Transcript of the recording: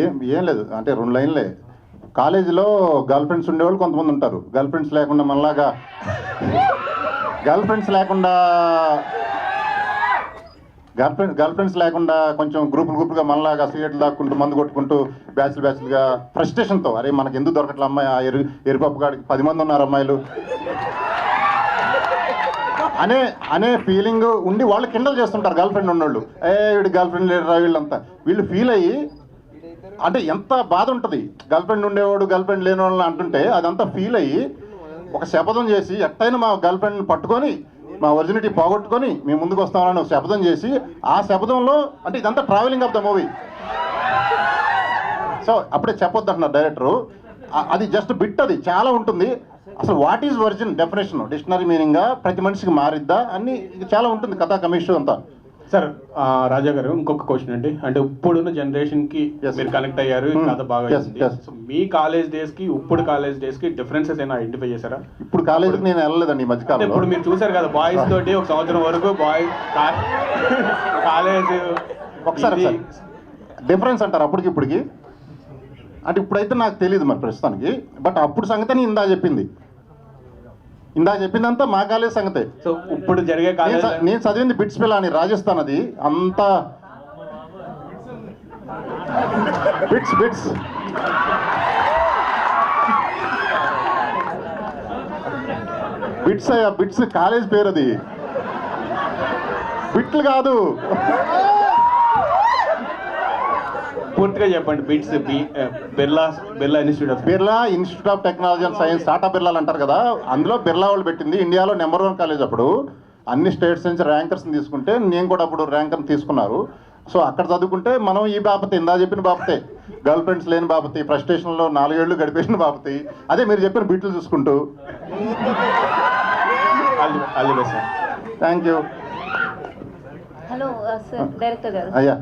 ఏం ఏం లేదు. అంటే రెండు లైన్లే. కాలేజీలో గర్ల్ ఫ్రెండ్స్ ఉండేవాళ్ళు కొంతమంది ఉంటారు. గర్ల్ ఫ్రెండ్స్ లేకుండా మనలాగా గర్ల్ ఫ్రెండ్స్ లేకుండా గర్ల్ ఫ్రెండ్స్ గర్ల్ ఫ్రెండ్స్ లేకుండా కొంచెం గ్రూపులు గ్రూపులుగా మనలాగా సిగరెట్లు దాక్కుంటూ మందు కొట్టుకుంటూ బ్యాచ్లు బ్యాచ్లుగా ఫ్రస్ట్రేషన్తో అరే మనకి ఎందుకు దొరకట్లే అమ్మాయి ఆ ఎరు ఎరుపప్పు కాడికి పది మంది ఉన్నారు అమ్మాయిలు. అనే అనే ఫీలింగ్ ఉండి వాళ్ళు కిండల్ చేస్తుంటారు గర్ల్ ఫ్రెండ్ ఉన్నోళ్ళు. ఏ వీడు గర్ల్ ఫ్రెండ్ లేరు వీళ్ళంతా. వీళ్ళు ఫీల్ అయ్యి అంటే ఎంత బాధ ఉంటుంది? గర్ల్ ఫ్రెండ్ ఉండేవాడు గర్ల్ ఫ్రెండ్ లేని వాళ్ళని అంటుంటే అదంతా ఫీల్ అయ్యి ఒక శపథం చేసి ఎట్టయినా మా గర్ల్ ఫ్రెండ్ని పట్టుకొని మా ఒరిజినిటీ పోగొట్టుకొని మేము ముందుకు వస్తామని ఒక శపథం చేసి ఆ శపథంలో అంటే ఇదంతా travelling of the movie so అప్పుడే చెప్పొద్దు అంటున్నారు డైరెక్టరు అది జస్ట్ బిట్ అది చాలా ఉంటుంది. అసలు what is origin definition dictionary మీనింగ్గా ప్రతి మనిషికి మారిద్దా? అన్ని ఇది చాలా ఉంటుంది కథా కమిషన్ అంతా. సార్ రాజా గారు ఇంకొక క్వశ్చన్ అండి అంటే ఇప్పుడున్న జనరేషన్కి. మీరు కనెక్ట్ అయ్యారు Hmm. కథ బాగా అయింది. yes. సో మీ కాలేజ్ డేస్కి ఇప్పుడు కాలేజ్ డేస్కి డిఫరెన్సెస్ ఏమైనా ఐడెంటిఫై చేశారా ఇప్పుడు కాలేజీకి నేను వెళ్ళలేదండి ఈ అంటే మధ్యకాలంలో ఇప్పుడు మీరు చూసారు కదా బాయ్స్ తోటి ఒక సంవత్సరం వరకు బాయ్ కాలేజ్ ఒకసారి ఒకసారి డిఫరెన్స్ అంటారు అప్పటికి ఇప్పటికి అంటే ఇప్పుడైతే నాకు తెలియదు మరి ప్రస్తుతానికి బట్ అప్పుడు సంగతి నేను ఇందా చెప్పింది ఇందా చెప్పిందంతా మా కాలేజ్ సంగతే. సో ఇప్పుడు జరిగే నేను కాలేజ్ నేను చదివింది బిట్స్ పిల్ల అని రాజస్థాన్ అది అంతా బిట్స్ బిట్స్. బిట్స్ అయ్యా బిట్స్ కాలేజ్ పేరు అది బిట్లు కాదు. పూర్తిగా చెప్పండి BITS Birla Birla institute of Birla institute of technology and science Tata బిర్లాలు అంటారు కదా అందులో బిర్లా వాళ్ళు పెట్టింది. ఇండియాలో నెంబర్ వన్ కాలేజ్ అప్పుడు. అన్ని స్టేట్స్ నుంచి ర్యాంకర్స్ తీసుకుంటే నేను కూడా అప్పుడు ర్యాంకర్ తీసుకున్నారు. సో అక్కడ చదువుకుంటే మనం ఈ బాపతే ఇందా చెప్పిన బాపతే. గర్ల్ ఫ్రెండ్స్ లేని బాపతి ఫ్రస్ట్రేషన్లో నాలుగేళ్ళు గడిపేసిన బాపతి. అదే మీరు చెప్పిన బిట్లు చూసుకుంటూ. Thank you hello sir director గారు. అయ్యా.